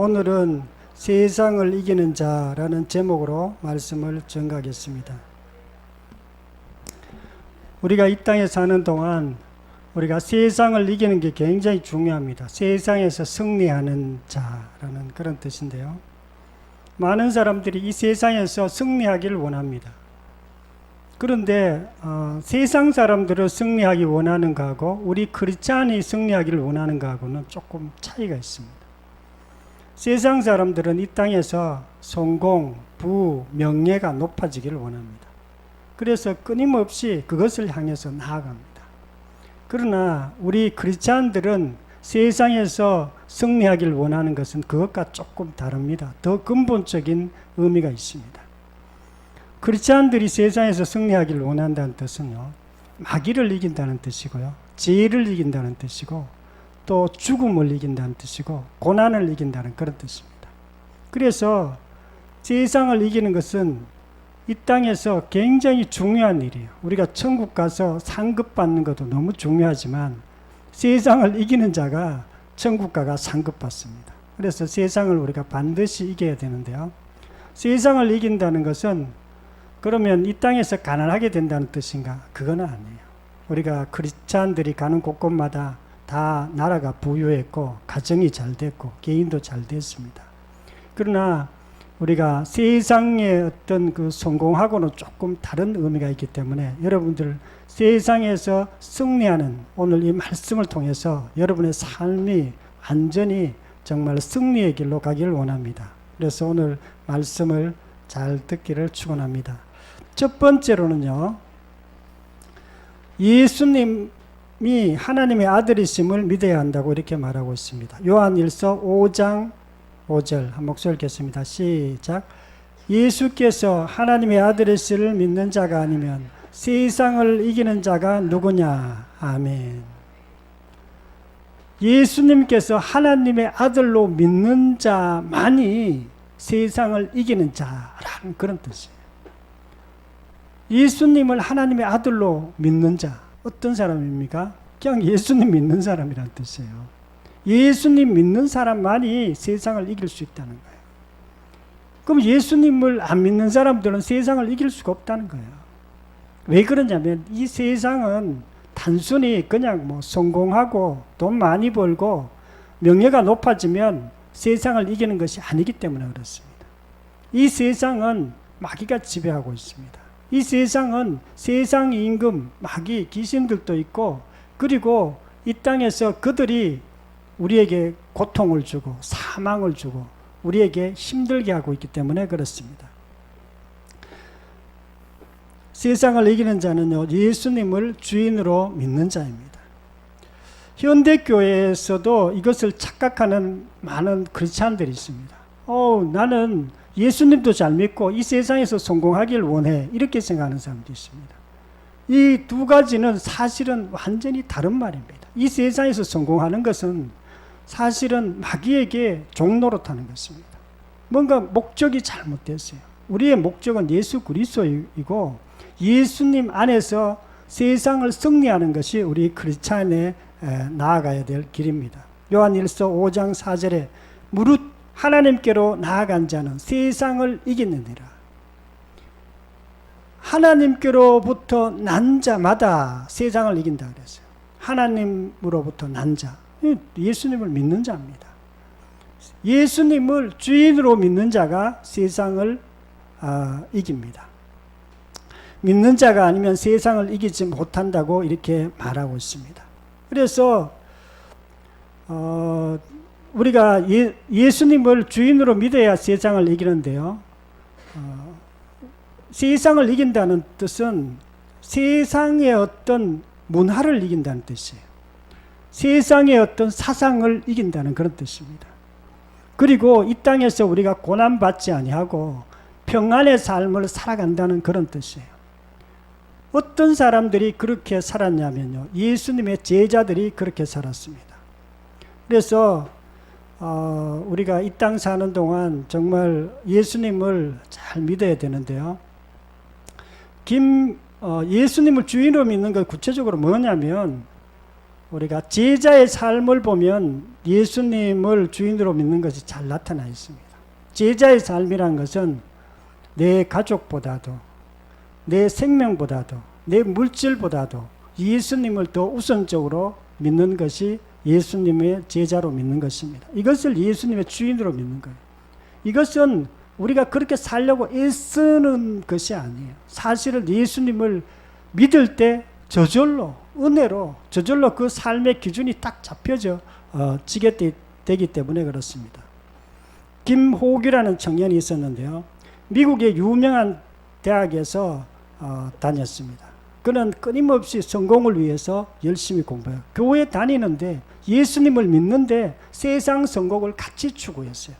오늘은 세상을 이기는 자라는 제목으로 말씀을 전가하겠습니다. 우리가 이 땅에 사는 동안 우리가 세상을 이기는 게 굉장히 중요합니다. 세상에서 승리하는 자라는 그런 뜻인데요. 많은 사람들이 이 세상에서 승리하기를 원합니다. 그런데 어, 세상 사람들을 승리하기 원하는 거하고 우리 크리스찬이 승리하기를 원하는 거하고는 조금 차이가 있습니다. 세상 사람들은 이 땅에서 성공, 부, 명예가 높아지기를 원합니다. 그래서 끊임없이 그것을 향해서 나아갑니다. 그러나 우리 크리스찬들은 세상에서 승리하기를 원하는 것은 그것과 조금 다릅니다. 더 근본적인 의미가 있습니다. 크리스찬들이 세상에서 승리하기를 원한다는 뜻은요. 마귀를 이긴다는 뜻이고요. 죄를 이긴다는 뜻이고 또 죽음을 이긴다는 뜻이고 고난을 이긴다는 그런 뜻입니다. 그래서 세상을 이기는 것은 이 땅에서 굉장히 중요한 일이에요. 우리가 천국 가서 상급 받는 것도 너무 중요하지만 세상을 이기는 자가 천국 가가 상급 받습니다. 그래서 세상을 우리가 반드시 이겨야 되는데요. 세상을 이긴다는 것은 그러면 이 땅에서 가난하게 된다는 뜻인가? 그건 아니에요. 우리가 크리스찬들이 가는 곳곳마다 다 나라가 부유했고 가정이 잘 됐고 개인도 잘 됐습니다. 그러나 우리가 세상의 어떤 그 성공하고는 조금 다른 의미가 있기 때문에 여러분들 세상에서 승리하는 오늘 이 말씀을 통해서 여러분의 삶이 완전히 정말 승리의 길로 가기를 원합니다. 그래서 오늘 말씀을 잘 듣기를 축원합니다. 첫 번째로는요. 예수님 이 하나님의 아들이심을 믿어야 한다고 이렇게 말하고 있습니다. 요한일서 5장 5절 한 목소리 읽겠습니다. 시작. 예수께서 하나님의 아들이심을 믿는 자가 아니면 세상을 이기는 자가 누구냐? 아멘. 예수님께서 하나님의 아들로 믿는 자만이 세상을 이기는 자라는 그런 뜻이에요. 예수님을 하나님의 아들로 믿는 자 어떤 사람입니까? 그냥 예수님 믿는 사람이란 뜻이에요. 예수님 믿는 사람만이 세상을 이길 수 있다는 거예요. 그럼 예수님을 안 믿는 사람들은 세상을 이길 수가 없다는 거예요. 왜 그러냐면 이 세상은 단순히 그냥 뭐 성공하고 돈 많이 벌고 명예가 높아지면 세상을 이기는 것이 아니기 때문에 그렇습니다. 이 세상은 마귀가 지배하고 있습니다. 이 세상은 세상 임금, 마귀, 귀신들도 있고 그리고 이 땅에서 그들이 우리에게 고통을 주고 사망을 주고 우리에게 힘들게 하고 있기 때문에 그렇습니다. 세상을 이기는 자는요, 예수님을 주인으로 믿는 자입니다. 현대교회에서도 이것을 착각하는 많은 크리스찬들이 있습니다. 어, 나는 예수님도 잘 믿고 이 세상에서 성공하길 원해. 이렇게 생각하는 사람도 있습니다. 이 두 가지는 사실은 완전히 다른 말입니다. 이 세상에서 성공하는 것은 사실은 마귀에게 종노릇하는 것입니다. 뭔가 목적이 잘못됐어요. 우리의 목적은 예수 그리스도이고 예수님 안에서 세상을 승리하는 것이 우리 크리스찬의 나아가야 될 길입니다. 요한일서 5장 4절에 무릇 하나님께로 나아간 자는 세상을 이기느니라. 하나님께로부터 난 자마다 세상을 이긴다 그랬어요. 하나님으로부터 난 자. 예수님을 믿는 자입니다. 예수님을 주인으로 믿는 자가 세상을 아, 이깁니다. 믿는 자가 아니면 세상을 이기지 못한다고 이렇게 말하고 있습니다. 그래서 어, 우리가 예, 수님을 주인으로 믿어야 세상을 이기는데요. 어, 세상을 이긴다는 뜻은 세상의 어떤 문화를 이긴다는 뜻이에요. 세상의 어떤 사상을 이긴다는 그런 뜻입니다. 그리고 이 땅에서 우리가 고난받지 아니하고 평안의 삶을 살아간다는 그런 뜻이에요. 어떤 사람들이 그렇게 살았냐면요. 예수님의 제자들이 그렇게 살았습니다. 그래서 어, 우리가 이 땅 사는 동안 정말 예수님을 잘 믿어야 되는데요. 김 어, 예수님을 주인으로 믿는 것 구체적으로 뭐냐면 우리가 제자의 삶을 보면 예수님을 주인으로 믿는 것이 잘 나타나 있습니다. 제자의 삶이란 것은 내 가족보다도 내 생명보다도 내 물질보다도 예수님을 더 우선적으로 믿는 것이 예수님의 제자로 믿는 것입니다. 이것을 예수님의 주인으로 믿는 거예요. 이것은 우리가 그렇게 살려고 애쓰는 것이 아니에요. 사실은 예수님을 믿을 때 저절로 은혜로 저절로 그 삶의 기준이 딱 잡혀져 어, 지게 되, 되기 때문에 그렇습니다. 김호규라는 청년이 있었는데요. 미국의 유명한 대학에서 어, 다녔습니다. 그는 끊임없이 성공을 위해서 열심히 공부해요. 교회 다니는데 예수님을 믿는데 세상 성공을 같이 추구했어요.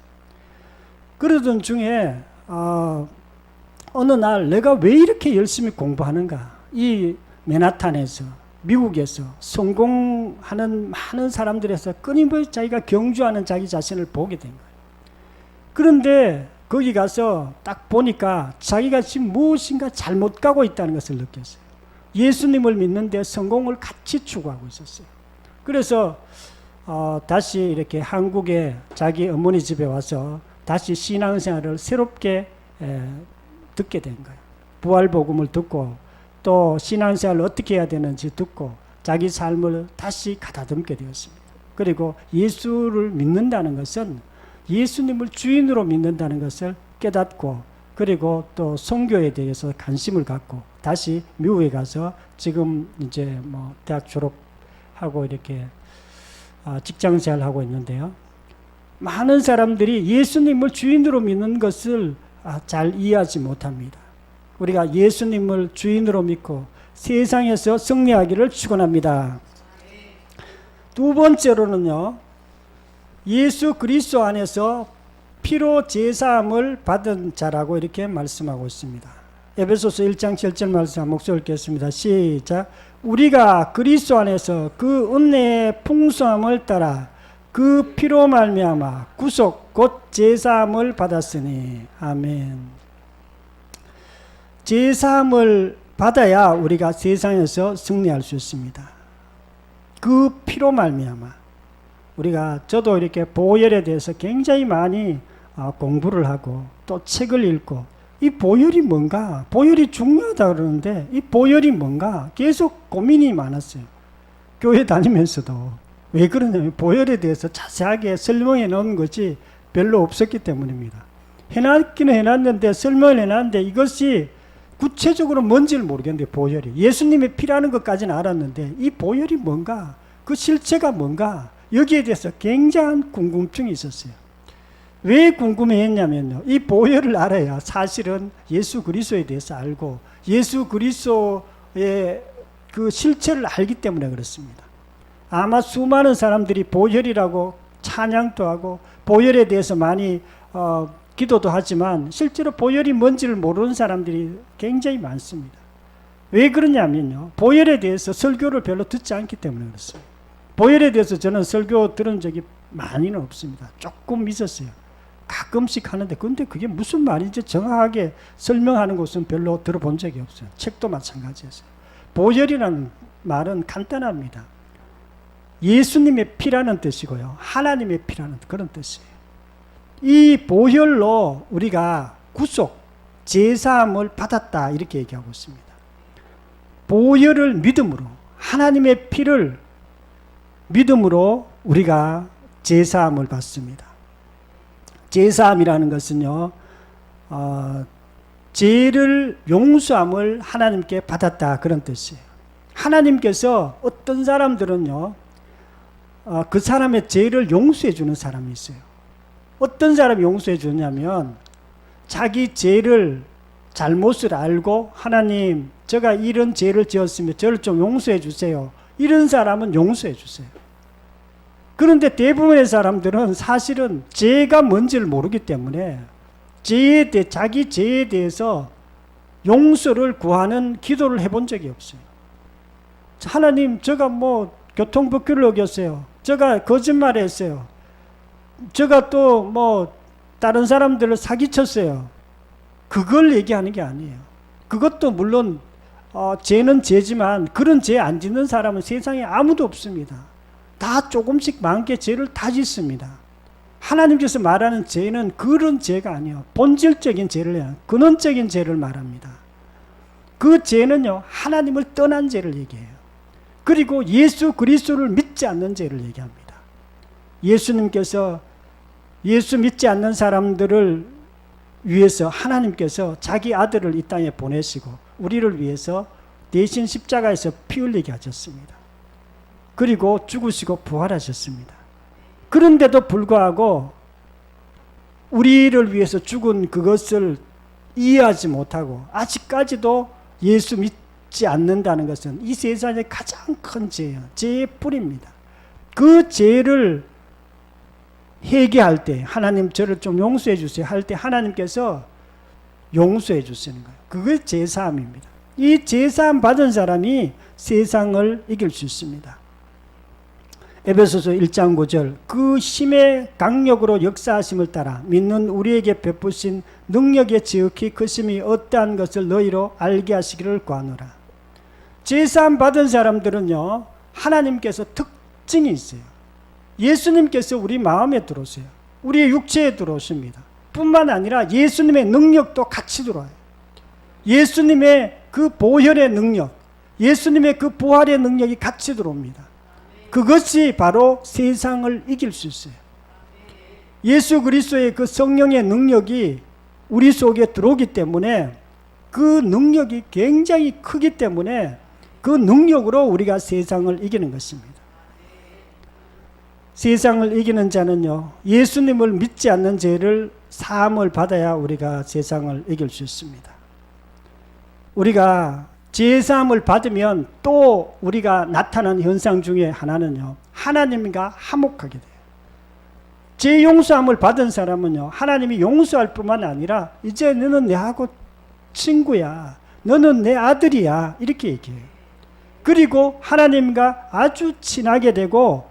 그러던 중에 어, 어느 날 내가 왜 이렇게 열심히 공부하는가? 이 맨하탄에서 미국에서 성공하는 많은 사람들에서 끊임없이 자기가 경주하는 자기 자신을 보게 된 거예요. 그런데 거기 가서 딱 보니까 자기가 지금 무엇인가 잘못 가고 있다는 것을 느꼈어요. 예수님을 믿는데 성공을 같이 추구하고 있었어요. 그래서 어, 다시 이렇게 한국에 자기 어머니 집에 와서 다시 신앙생활을 새롭게 에, 듣게 된 거예요. 부활복음을 듣고 또 신앙생활을 어떻게 해야 되는지 듣고 자기 삶을 다시 가다듬게 되었습니다. 그리고 예수를 믿는다는 것은 예수님을 주인으로 믿는다는 것을 깨닫고 그리고 또 선교에 대해서 관심을 갖고 다시 미국에 가서 지금 이제 뭐 대학 졸업하고 이렇게 아, 직장 생활 하고 있는데요. 많은 사람들이 예수님을 주인으로 믿는 것을 아, 잘 이해하지 못합니다. 우리가 예수님을 주인으로 믿고 세상에서 승리하기를 축원합니다. 두 번째로는요. 예수 그리스도 안에서 피로 제사함을 받은 자라고 이렇게 말씀하고 있습니다. 에베소서 1장 7절 말씀 목소리 읽겠습니다. 시작. 우리가 그리스도 안에서 그 은혜의 풍성함을 따라 그 피로 말미암아 구속 곧 제사함을 받았으니 아멘. 제사함을 받아야 우리가 세상에서 승리할 수 있습니다. 그 피로 말미암아 우리가 저도 이렇게 보혈에 대해서 굉장히 많이 어, 공부를 하고 또 책을 읽고 이 보혈이 뭔가 보혈이 중요하다 그러는데 이 보혈이 뭔가 계속 고민이 많았어요. 교회 다니면서도 왜 그러냐면 보혈에 대해서 자세하게 설명해 놓은 것이 별로 없었기 때문입니다. 해놨기는 해놨는데 설명을 해놨는데 이것이 구체적으로 뭔지를 모르겠는데 보혈이 예수님의 피라는 것까지는 알았는데 이 보혈이 뭔가 그 실체가 뭔가 여기에 대해서 굉장한 궁금증이 있었어요. 왜 궁금해했냐면요. 이 보혈을 알아야 사실은 예수 그리스도에 대해서 알고 예수 그리스도의 그 실체를 알기 때문에 그렇습니다. 아마 수많은 사람들이 보혈이라고 찬양도 하고 보혈에 대해서 많이 어, 기도도 하지만 실제로 보혈이 뭔지를 모르는 사람들이 굉장히 많습니다. 왜 그러냐면요. 보혈에 대해서 설교를 별로 듣지 않기 때문에 그렇습니다. 보혈에 대해서 저는 설교 들은 적이 많이는 없습니다. 조금 있었어요. 가끔씩 하는데 근데 그게 무슨 말인지 정확하게 설명하는 것은 별로 들어본 적이 없어요. 책도 마찬가지였어요. 보혈이라는 말은 간단합니다. 예수님의 피라는 뜻이고요. 하나님의 피라는 그런 뜻이에요. 이 보혈로 우리가 구속, 제사함을 받았다 이렇게 얘기하고 있습니다. 보혈을 믿음으로 하나님의 피를 믿음으로 우리가 제사함을 받습니다. 제사함이라는 것은요, 어, 죄를 용서함을 하나님께 받았다 그런 뜻이에요. 하나님께서 어떤 사람들은요, 어, 그 사람의 죄를 용서해 주는 사람이 있어요. 어떤 사람이 용서해 주냐면 자기 죄를 잘못을 알고 하나님 제가 이런 죄를 지었으면 저를 좀 용서해 주세요. 이런 사람은 용서해 주세요. 그런데 대부분의 사람들은 사실은 죄가 뭔지를 모르기 때문에 죄에 대해 자기 죄에 대해서 용서를 구하는 기도를 해본 적이 없어요. 하나님, 제가 뭐 교통법규를 어겼어요. 제가 거짓말했어요. 제가 또 뭐 다른 사람들을 사기쳤어요. 그걸 얘기하는 게 아니에요. 그것도 물론 어, 죄는 죄지만 그런 죄 안 짓는 사람은 세상에 아무도 없습니다. 다 조금씩 많게 죄를 다 짓습니다. 하나님께서 말하는 죄는 그런 죄가 아니요. 본질적인 죄를 해요. 근원적인 죄를 말합니다. 그 죄는요, 하나님을 떠난 죄를 얘기해요. 그리고 예수 그리스도를 믿지 않는 죄를 얘기합니다. 예수님께서 예수 믿지 않는 사람들을 위해서 하나님께서 자기 아들을 이 땅에 보내시고 우리를 위해서 대신 십자가에서 피 흘리게 하셨습니다. 그리고 죽으시고 부활하셨습니다. 그런데도 불구하고 우리를 위해서 죽은 그것을 이해하지 못하고 아직까지도 예수 믿지 않는다는 것은 이 세상의 가장 큰 죄예요. 죄의 뿌리입니다. 그 죄를 회개할 때 하나님 저를 좀 용서해 주세요 할 때 하나님께서 용서해 주시는 거예요. 그게 제사함입니다. 이 제사함 받은 사람이 세상을 이길 수 있습니다. 에베소서 1장 9절 그 힘의 강력으로 역사하심을 따라 믿는 우리에게 베푸신 능력의 지극히 크심이 어떠한 것을 너희로 알게 하시기를 구하노라. 제사함 받은 사람들은요 하나님께서 특징이 있어요. 예수님께서 우리 마음에 들어오세요. 우리의 육체에 들어오십니다. 뿐만 아니라 예수님의 능력도 같이 들어와요. 예수님의 그 보혈의 능력, 예수님의 그 부활의 능력이 같이 들어옵니다. 그것이 바로 세상을 이길 수 있어요. 예수 그리스도의 그 성령의 능력이 우리 속에 들어오기 때문에 그 능력이 굉장히 크기 때문에 그 능력으로 우리가 세상을 이기는 것입니다. 세상을 이기는 자는요, 예수님을 믿지 않는 죄를 사함을 받아야 우리가 세상을 이길 수 있습니다. 우리가 제사함을 받으면 또 우리가 나타나는 현상 중에 하나는요. 하나님과 화목하게 돼요. 제 용서함을 받은 사람은요. 하나님이 용서할 뿐만 아니라 이제 너는 내하고 친구야. 너는 내 아들이야. 이렇게 얘기해요. 그리고 하나님과 아주 친하게 되고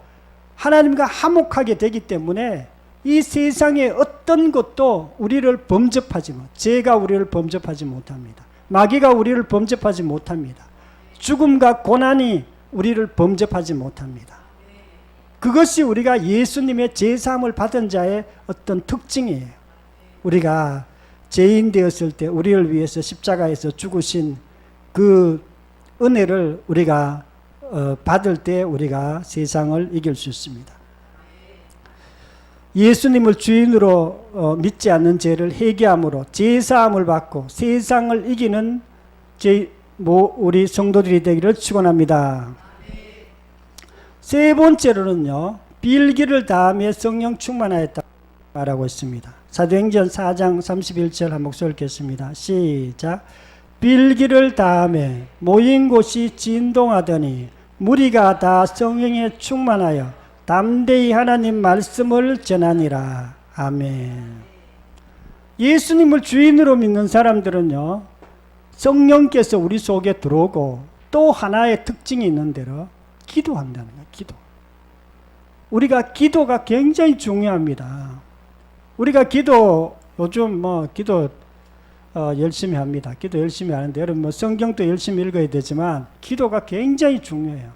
하나님과 화목하게 되기 때문에 이 세상의 어떤 것도 우리를 범접하지 못, 죄가 우리를 범접하지 못합니다. 마귀가 우리를 범접하지 못합니다. 죽음과 고난이 우리를 범접하지 못합니다. 그것이 우리가 예수님의 제사함을 받은 자의 어떤 특징이에요. 우리가 죄인 되었을 때 우리를 위해서 십자가에서 죽으신 그 은혜를 우리가 어, 받을 때 우리가 세상을 이길 수 있습니다. 예수님을 주인으로 어, 믿지 않는 죄를 회개함으로 제사함을 받고 세상을 이기는 우리 성도들이 되기를 축원합니다. 세 번째로는요 빌기를 다함에 성령 충만하였다 말하고 있습니다. 사도행전 4장 31절 한 목소리 읽겠습니다. 시작. 빌기를 다함에 모인 곳이 진동하더니 무리가 다 성령에 충만하여 담대히 하나님 말씀을 전하니라. 아멘. 예수님을 주인으로 믿는 사람들은요, 성령께서 우리 속에 들어오고 또 하나의 특징이 있는 대로 기도한다는 거예요, 기도. 우리가 기도가 굉장히 중요합니다. 우리가 기도, 요즘 뭐 기도 어, 열심히 합니다. 기도 열심히 하는데 여러분 뭐 성경도 열심히 읽어야 되지만 기도가 굉장히 중요해요.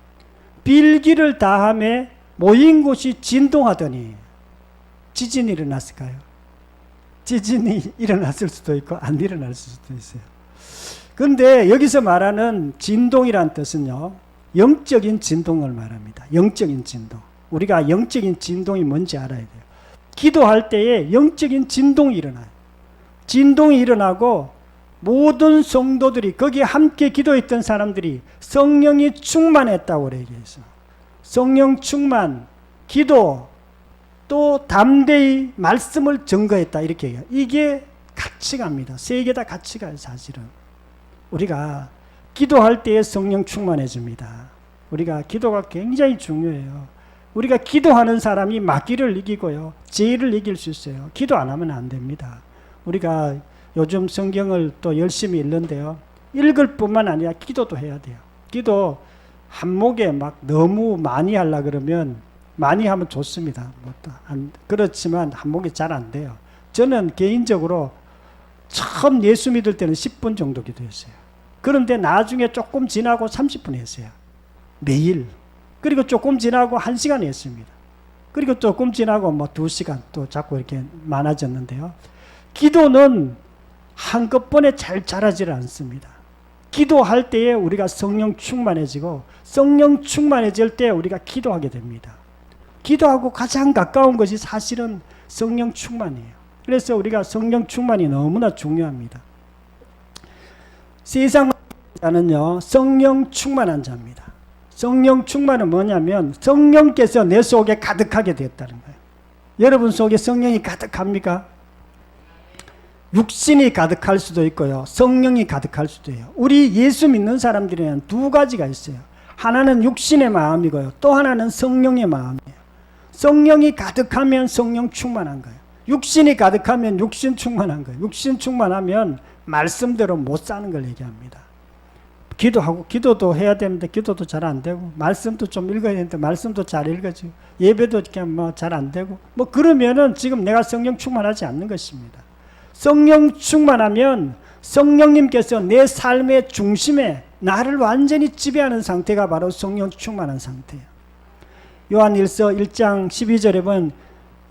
빌기를 다함에 모인 곳이 진동하더니 지진이 일어났을까요? 지진이 일어났을 수도 있고 안 일어날 수도 있어요. 근데 여기서 말하는 진동이란 뜻은요. 영적인 진동을 말합니다. 영적인 진동. 우리가 영적인 진동이 뭔지 알아야 돼요. 기도할 때에 영적인 진동이 일어나요. 진동이 일어나고 모든 성도들이 거기에 함께 기도했던 사람들이 성령이 충만했다고 얘기해서 성령 충만, 기도, 또 담대히 말씀을 증거했다 이렇게 얘기해요. 이게 같이 갑니다. 세 개 다 같이 가요 사실은. 우리가 기도할 때에 성령 충만해집니다. 우리가 기도가 굉장히 중요해요. 우리가 기도하는 사람이 마귀를 이기고요. 죄를 이길 수 있어요. 기도 안 하면 안 됩니다. 우리가 요즘 성경을 또 열심히 읽는데요. 읽을 뿐만 아니라 기도도 해야 돼요. 기도 한목에 막 너무 많이 하려 그러면 많이 하면 좋습니다. 뭐안 그렇지만 한목이 잘 안 돼요. 저는 개인적으로 처음 예수 믿을 때는 10분 정도 기도했어요. 그런데 나중에 조금 지나고 30분 했어요. 매일. 그리고 조금 지나고 1시간 했습니다. 그리고 조금 지나고 뭐 2시간 또 자꾸 이렇게 많아졌는데요. 기도는 한꺼번에 잘 자라질 않습니다. 기도할 때에 우리가 성령 충만해지고 성령 충만해질 때 우리가 기도하게 됩니다. 기도하고 가장 가까운 것이 사실은 성령 충만이에요. 그래서 우리가 성령 충만이 너무나 중요합니다. 세상 자는요 성령 충만한 자입니다. 성령 충만은 뭐냐면 성령께서 내 속에 가득하게 되었다는 거예요. 여러분 속에 성령이 가득합니까? 육신이 가득할 수도 있고요. 성령이 가득할 수도 해요. 우리 예수 믿는 사람들에는 두 가지가 있어요. 하나는 육신의 마음이고요. 또 하나는 성령의 마음이에요. 성령이 가득하면 성령 충만한 거예요. 육신이 가득하면 육신 충만한 거예요. 육신 충만하면 말씀대로 못 사는 걸 얘기합니다. 기도하고 기도도 해야 되는데 기도도 잘 안 되고 말씀도 좀 읽어야 되는데 말씀도 잘 읽어지고 예배도 그냥 뭐잘 안 되고 뭐 그러면은 지금 내가 성령 충만하지 않는 것입니다. 성령 충만하면 성령님께서 내 삶의 중심에 나를 완전히 지배하는 상태가 바로 성령 충만한 상태예요. 요한일서 1장 12절에 보면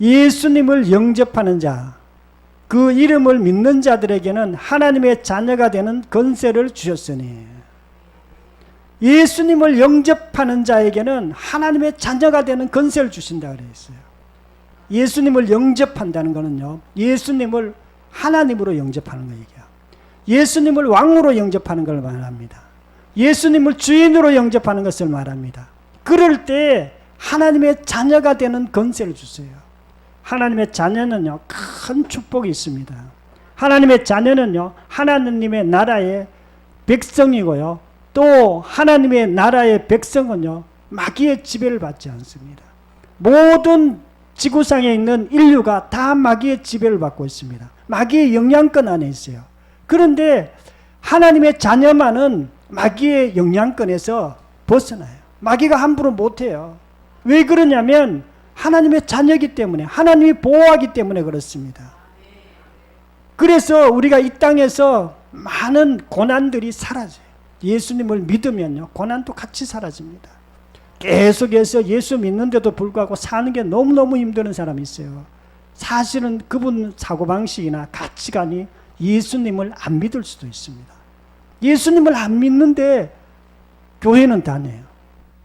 예수님을 영접하는 자, 그 이름을 믿는 자들에게는 하나님의 자녀가 되는 건세를 주셨으니 예수님을 영접하는 자에게는 하나님의 자녀가 되는 건세를 주신다 그랬어요. 예수님을 영접한다는 것은요. 예수님을 하나님으로 영접하는 거 얘기야. 예수님을 왕으로 영접하는 걸 말합니다. 예수님을 주인으로 영접하는 것을 말합니다. 그럴 때 하나님의 자녀가 되는 건세를 주세요. 하나님의 자녀는요, 큰 축복이 있습니다. 하나님의 자녀는요, 하나님의 나라의 백성이고요. 또 하나님의 나라의 백성은요, 마귀의 지배를 받지 않습니다. 모든 지구상에 있는 인류가 다 마귀의 지배를 받고 있습니다. 마귀의 영향권 안에 있어요. 그런데 하나님의 자녀만은 마귀의 영향권에서 벗어나요. 마귀가 함부로 못해요. 왜 그러냐면 하나님의 자녀이기 때문에 하나님이 보호하기 때문에 그렇습니다. 그래서 우리가 이 땅에서 많은 고난들이 사라져요. 예수님을 믿으면요 고난도 같이 사라집니다. 계속해서 예수 믿는데도 불구하고 사는 게 너무너무 힘드는 사람이 있어요. 사실은 그분 사고방식이나 가치관이 예수님을 안 믿을 수도 있습니다. 예수님을 안 믿는데 교회는 다녀요.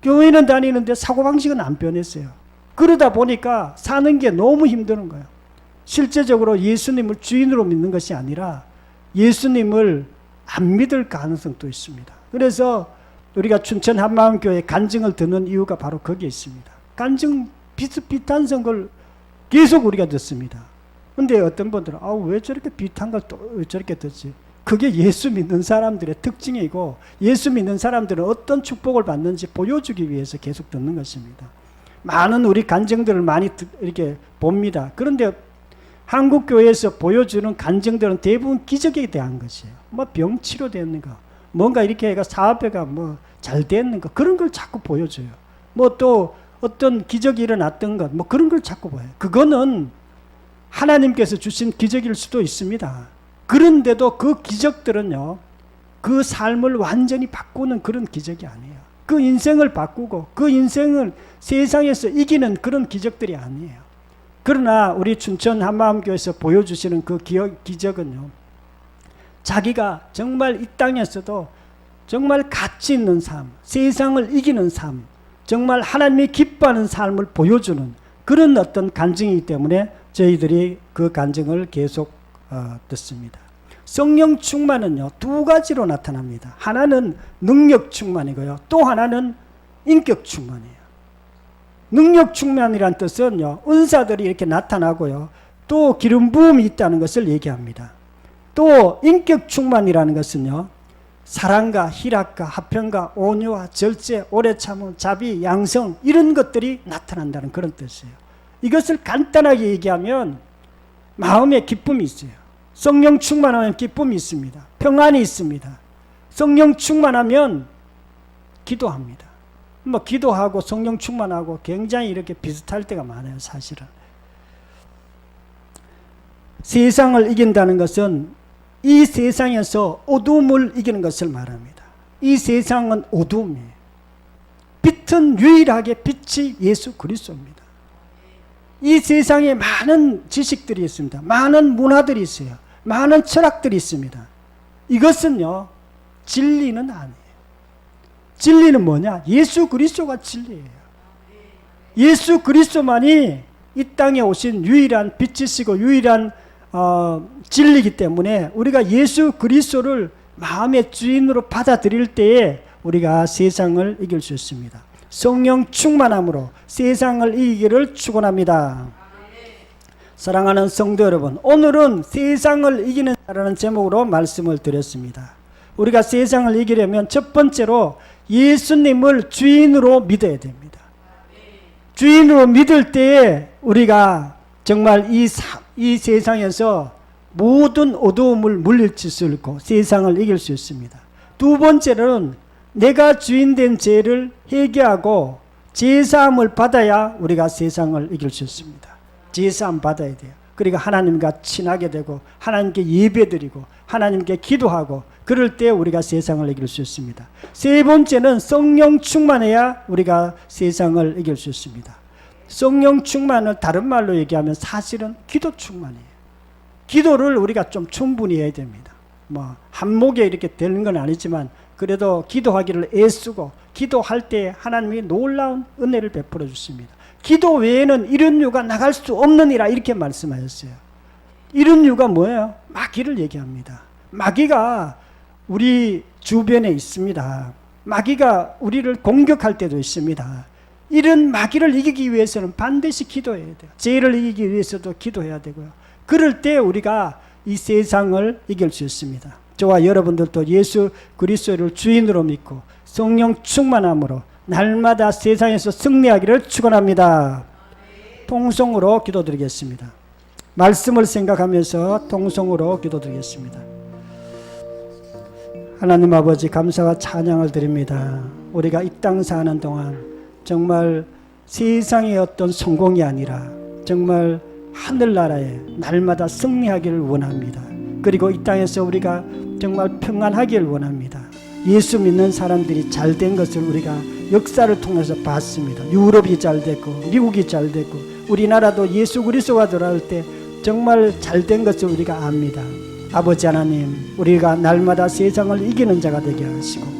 교회는 다니는데 사고방식은 안 변했어요. 그러다 보니까 사는 게 너무 힘드는 거예요. 실제적으로 예수님을 주인으로 믿는 것이 아니라 예수님을 안 믿을 가능성도 있습니다. 그래서 우리가 춘천 한마음교회 간증을 듣는 이유가 바로 거기에 있습니다. 간증 비슷비슷한 선걸 계속 우리가 듣습니다. 근데 어떤 분들은 아, 왜 저렇게 비슷한 걸 또 저렇게 듣지? 그게 예수 믿는 사람들의 특징이고 예수 믿는 사람들은 어떤 축복을 받는지 보여주기 위해서 계속 듣는 것입니다. 많은 우리 간증들을 많이 이렇게 봅니다. 그런데 한국 교회에서 보여주는 간증들은 대부분 기적에 대한 것이에요. 뭐 병 치료되는 거, 뭔가 이렇게 해가 사업회가 뭐 잘 되는 거 그런 걸 자꾸 보여줘요. 뭐 또 어떤 기적이 일어났던 것, 뭐 그런 걸 자꾸 봐요. 그거는 하나님께서 주신 기적일 수도 있습니다. 그런데도 그 기적들은요, 그 삶을 완전히 바꾸는 그런 기적이 아니에요. 그 인생을 바꾸고 그 인생을 세상에서 이기는 그런 기적들이 아니에요. 그러나 우리 춘천 한마음교회에서 보여주시는 그 기적은요, 자기가 정말 이 땅에서도 정말 가치 있는 삶, 세상을 이기는 삶, 정말 하나님이 기뻐하는 삶을 보여주는 그런 어떤 간증이기 때문에 저희들이 그 간증을 계속 어, 듣습니다. 성령 충만은요 두 가지로 나타납니다. 하나는 능력 충만이고요, 또 하나는 인격 충만이에요. 능력 충만이란 뜻은요 은사들이 이렇게 나타나고요, 또 기름 부음이 있다는 것을 얘기합니다. 또 인격 충만이라는 것은요 사랑과 희락과 화평과 온유와 절제, 오래 참음, 자비, 양성 이런 것들이 나타난다는 그런 뜻이에요. 이것을 간단하게 얘기하면 마음에 기쁨이 있어요. 성령 충만하면 기쁨이 있습니다. 평안이 있습니다. 성령 충만하면 기도합니다. 뭐 기도하고 성령 충만하고 굉장히 이렇게 비슷할 때가 많아요, 사실은. 세상을 이긴다는 것은 이 세상에서 어둠을 이기는 것을 말합니다. 이 세상은 어둠이에요. 빛은 유일하게 빛이 예수 그리스도입니다. 이 세상에 많은 지식들이 있습니다. 많은 문화들이 있어요. 많은 철학들이 있습니다. 이것은요, 진리는 아니에요. 진리는 뭐냐? 예수 그리스도가 진리예요. 예수 그리스도만이 이 땅에 오신 유일한 빛이시고 유일한 어, 진리이기 때문에 우리가 예수 그리스도를 마음의 주인으로 받아들일 때에 우리가 세상을 이길 수 있습니다. 성령 충만함으로 세상을 이기기를 축원합니다. 사랑하는 성도 여러분, 오늘은 세상을 이기는 자라는 제목으로 말씀을 드렸습니다. 우리가 세상을 이기려면 첫 번째로 예수님을 주인으로 믿어야 됩니다. 주인으로 믿을 때에 우리가 정말 이, 사- 이 세상에서 모든 어두움을 물리칠 수 있고 세상을 이길 수 있습니다. 두 번째는 내가 주인된 죄를 회개하고 제사함을 받아야 우리가 세상을 이길 수 있습니다. 제사함 받아야 돼요. 그리고 하나님과 친하게 되고 하나님께 예배드리고 하나님께 기도하고 그럴 때 우리가 세상을 이길 수 있습니다. 세 번째는 성령 충만해야 우리가 세상을 이길 수 있습니다. 성령 충만을 다른 말로 얘기하면 사실은 기도 충만이에요. 기도를 우리가 좀 충분히 해야 됩니다. 뭐 한목에 이렇게 되는 건 아니지만 그래도 기도하기를 애쓰고 기도할 때 하나님이 놀라운 은혜를 베풀어 주십니다. 기도 외에는 이런 유가 나갈 수 없느니라 이렇게 말씀하셨어요. 이런 유가 뭐예요? 마귀를 얘기합니다. 마귀가 우리 주변에 있습니다. 마귀가 우리를 공격할 때도 있습니다. 이런 마귀를 이기기 위해서는 반드시 기도해야 돼요. 죄를 이기기 위해서도 기도해야 되고요. 그럴 때 우리가 이 세상을 이길 수 있습니다. 저와 여러분들도 예수 그리스도를 주인으로 믿고 성령 충만함으로 날마다 세상에서 승리하기를 축원합니다. 통성으로 기도드리겠습니다. 말씀을 생각하면서 통성으로 기도드리겠습니다. 하나님 아버지 감사와 찬양을 드립니다. 우리가 이 땅 사는 동안 정말 세상의 어떤 성공이 아니라 정말 하늘나라에 날마다 승리하기를 원합니다. 그리고 이 땅에서 우리가 정말 평안하기를 원합니다. 예수 믿는 사람들이 잘 된 것을 우리가 역사를 통해서 봤습니다. 유럽이 잘 됐고 미국이 잘 됐고 우리나라도 예수 그리스도가 돌아올 때 정말 잘 된 것을 우리가 압니다. 아버지 하나님, 우리가 날마다 세상을 이기는 자가 되게 하시고